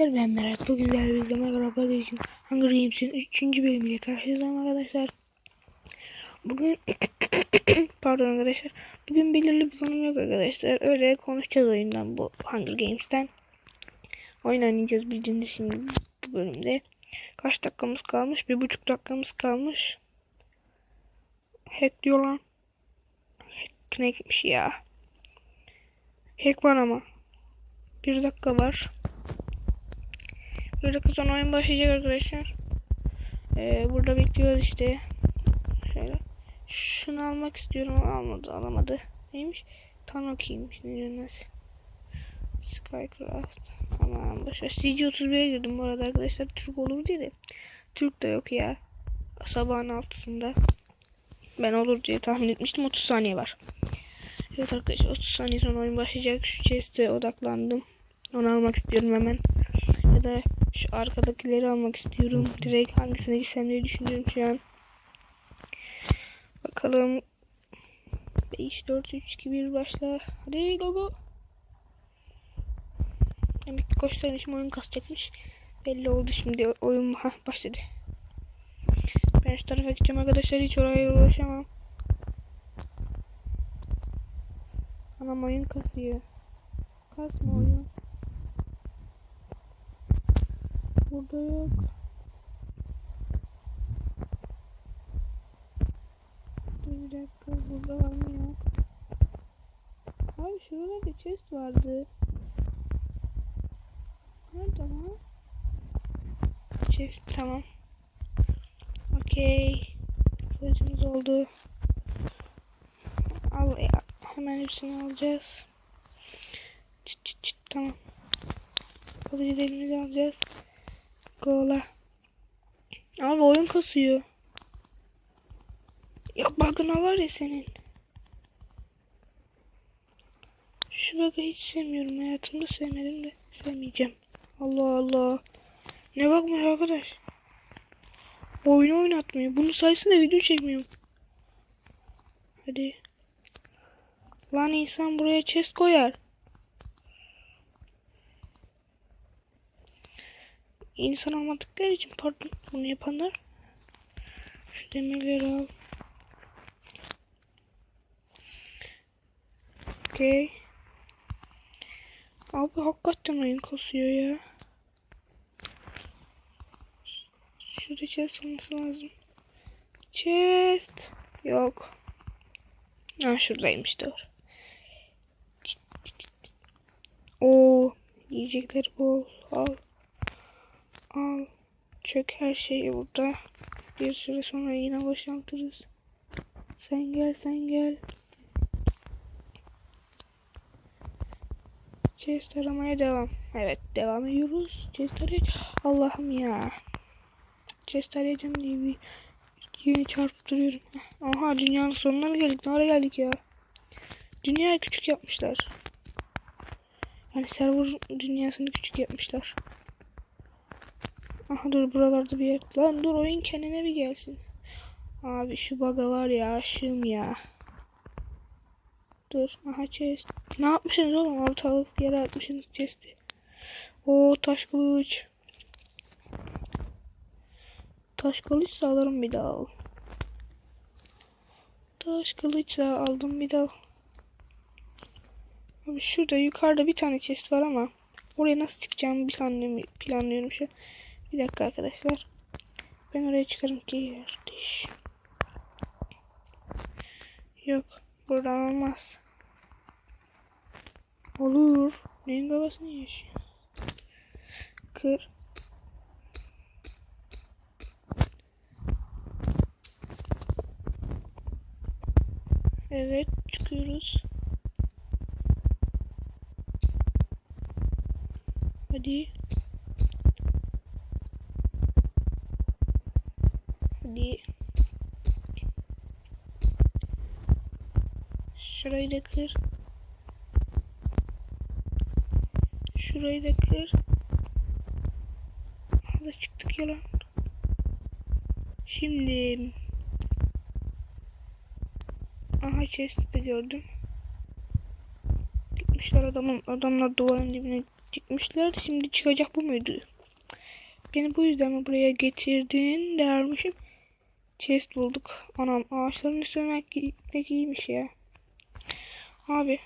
arkadaşlar ben Merak. Bugün sizlerle birlikte Minecraft Edition Hunger Games'in 3. bölümüyle karşınızdayım arkadaşlar. Bugün pardon arkadaşlar. Bugün belirli bir konum yok arkadaşlar. Öyle konuşacağız oyundan bu Hunger Games'ten. Oyun oynayacağız bildiğiniz şimdi bu bölümde. Kaç dakikamız kalmış? Bir buçuk dakikamız kalmış. Hack diyor lan. Hack ne gitmiş ya. Hack var ama. Bir dakika var. Dakika sonra oyun başlayacak arkadaşlar. Ee, burada bekliyoruz işte. Şöyle. Şunu almak istiyorum almadı alamadı. Neymiş? Tanoki'ymiş. Ne diyorsunuz? Skycraft. Aman boşver. CG31'e girdim bu arada arkadaşlar. Türk olur diye de. Türk de yok ya. Sabahın altısında. Ben olur diye tahmin etmiştim. 30 saniye var. Evet arkadaşlar 30 saniye sonra oyun başlayacak. Şu chest'e odaklandım. Onu almak istiyorum hemen. Ya da şu arkadakileri almak istiyorum. Direkt hangisine gitsem diye düşünüyorum şu an. Bakalım. 5, 4, 3, 2, 1 başla. Hadi go go. Demek ki koştan işim oyun kasacakmış. Belli oldu şimdi oyun ha başladı. Ben şu tarafa gideceğim arkadaşlar hiç oraya ulaşamam. Anam oyun kasıyor. Kasma oyun. Burada yok. Dur bir dakika burada var mı yok. Abi şurada bir chest vardı. Nerede lan? Chest tamam. Okey. Kılıcımız oldu. Al ya. Hemen hepsini alacağız. Çıt çıt çıt tamam. Kılıcı elimize alacağız. Gola. Abi oyun kasıyor. Ya bug'ına var ya senin. Şu bug'ı hiç sevmiyorum. Hayatımda sevmedim de sevmeyeceğim. Allah Allah. Ne bakmıyor arkadaş. Oyunu oynatmıyor. Bunun sayesinde video çekmiyorum. Hadi. Lan insan buraya chest koyar. İnsan olmadıkları için pardon bunu yapanlar. Şu demirleri al. Okey. Abi hakikaten oyun kasıyor ya. Şurada chest olması lazım. Chest. Yok. Ha şuradaymış doğru. Oo, yiyecekler bol. Al. Al. Çök her şeyi burada. Bir süre sonra yine boşaltırız. Sen gel sen gel. Chest aramaya devam. Evet devam ediyoruz. Chest arayacağım. Allah'ım ya. Chest arayacağım diye bir yine çarpıp duruyorum. Aha dünyanın sonuna mı geldik? Ne ara geldik ya? Dünyayı küçük yapmışlar. Yani server dünyasını küçük yapmışlar. Aha dur buralarda bir yer. Lan dur oyun kendine bir gelsin. Abi şu baga var ya aşığım ya. Dur aha chest. Ne yapmışsınız oğlum ortalık yere atmışsınız chest'i. Oo taş kılıç. Taş kılıç alırım bir daha. Taş kılıç aldım bir daha. Abi şurada yukarıda bir tane chest var ama oraya nasıl çıkacağımı planlıyorum, planlıyorum şu. Bir dakika arkadaşlar. Ben oraya çıkarım ki kardeş. Yok. Buradan olmaz. Olur. Neyin kafasını yaşıyor? Kır. Evet çıkıyoruz. Hadi. Şurayı da kır. Şurayı da kır. Hadi çıktık yalan. Şimdi Aha chest'i de gördüm. Gitmişler adamın adamlar duvarın dibine Çıkmışlardı şimdi çıkacak bu muydu? Beni bu yüzden mi buraya getirdin dermişim. Chest bulduk. Anam ağaçların üstüne gitmek iyiymiş ya. Abi.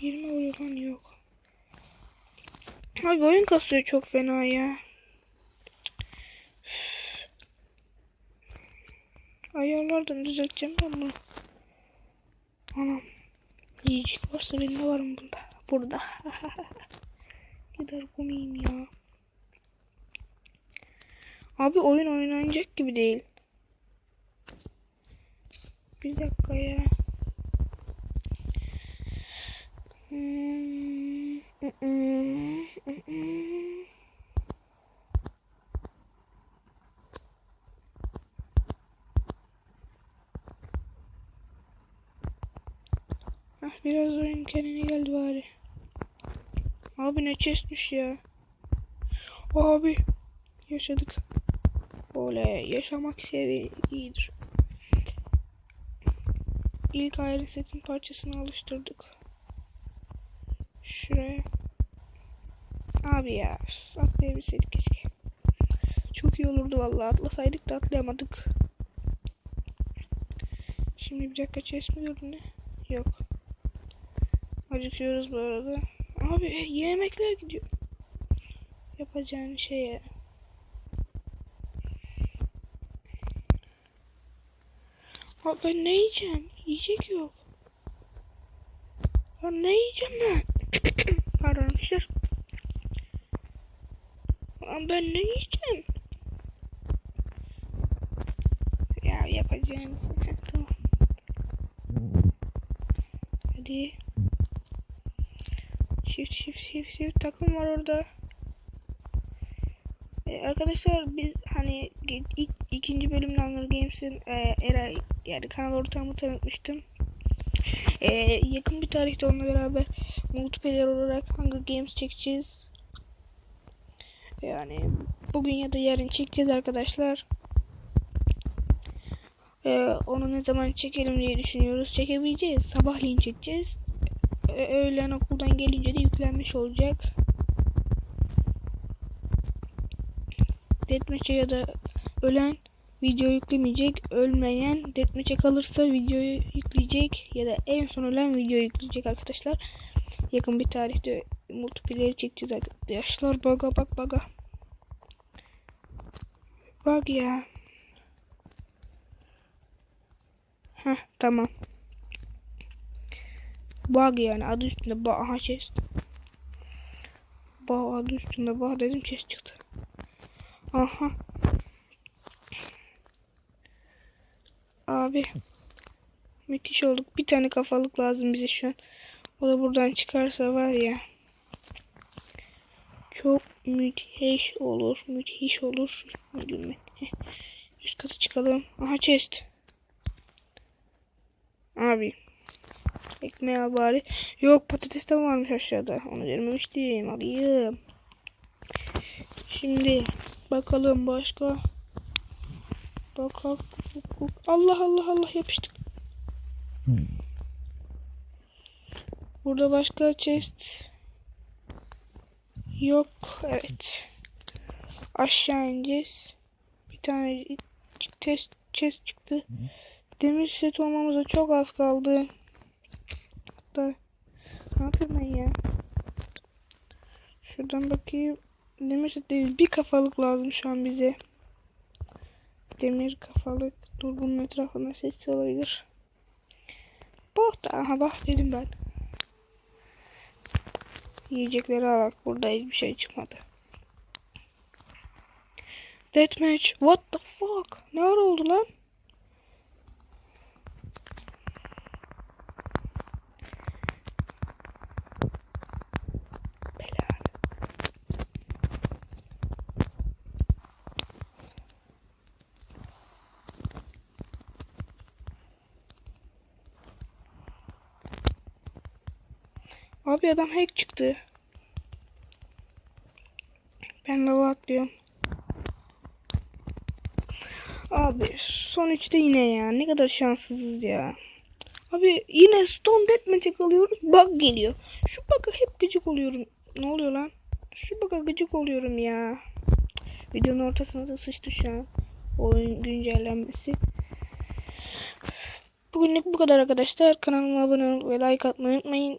Bir mi oluyor lan yok. Abi oyun kasıyor çok fena ya. Ayarlardan düzelteceğim ben bunu. Anam. Yiyecek varsa benim de varım bunda. Burada. Gider komiyim ya. Abi oyun oynanacak gibi değil. Bir dakika ya. Abi ne chestmiş ya. Abi yaşadık. Oley yaşamak iyidir. İlk aile setin parçasını alıştırdık. Şuraya. Abi ya atlayabilseydik keşke. Çok iyi olurdu vallahi atlasaydık da atlayamadık. Şimdi bir dakika chest mi göründü? Yok. Acıkıyoruz bu arada. Abi e, yemekler gidiyor. Yapacağın şeye. Abi ben ne yiyeceğim? Yiyecek yok. Ben ne yiyeceğim ben? Pardon arkadaşlar. Lan ben ne yiyeceğim? Ya yapacağım. tamam. Hadi. Shift shift shift shift takım var orada. Ee, arkadaşlar biz hani ilk, ikinci bölümde Hunger Games'in e, era yani kanal ortamı tanıtmıştım. Ee, yakın bir tarihte onunla beraber multiplayer olarak Hunger Games çekeceğiz. Yani bugün ya da yarın çekeceğiz arkadaşlar. Ee, onu ne zaman çekelim diye düşünüyoruz. Çekebileceğiz. Sabahleyin çekeceğiz. Ee, öğlen okuldan gelince de yüklenmiş olacak. Deathmatch'e ya da ölen video yüklemeyecek. Ölmeyen deathmatch'e kalırsa videoyu yükleyecek ya da en son ölen video yükleyecek arkadaşlar. Yakın bir tarihte multiplayer çekeceğiz arkadaşlar. Baga bak baga. Bak ya. Heh tamam. Bug yani adı üstünde bug. Aha chest. Bug adı üstünde bug dedim chest çıktı. Aha. Abi. Müthiş olduk. Bir tane kafalık lazım bize şu an. O da buradan çıkarsa var ya. Çok müthiş olur. Müthiş olur. Gülme. Üst kata çıkalım. Aha chest. Abi. Ekmeği al bari. Yok patates de varmış aşağıda. Onu görmemiştim. Alayım. Şimdi bakalım başka. Bakalım. Allah Allah Allah yapıştık. Burada başka chest yok. Evet. Aşağı ineceğiz. Bir tane test chest çıktı. Demir set olmamıza çok az kaldı. Hatta ne yapıyorum ben ya? Şuradan bakayım. Demir değil. Bir kafalık lazım şu an bize. Demir kafalık. Dur bunun etrafında ses olabilir. Bak da aha bak dedim ben. Yiyecekleri alak. Burada hiçbir şey çıkmadı. Deathmatch. What the fuck? Ne oldu lan? Abi adam hack çıktı. Ben lava atlıyorum. Abi son üçte yine ya. Ne kadar şanssızız ya. Abi yine Stone Deathmatch'e alıyoruz. Bug geliyor. Şu bug'a hep gıcık oluyorum. Ne oluyor lan? Şu bug'a gıcık oluyorum ya. Videonun ortasına da sıçtı şu an. Oyun güncellenmesi. Bugünlük bu kadar arkadaşlar. Kanalıma abone ol ve like atmayı unutmayın.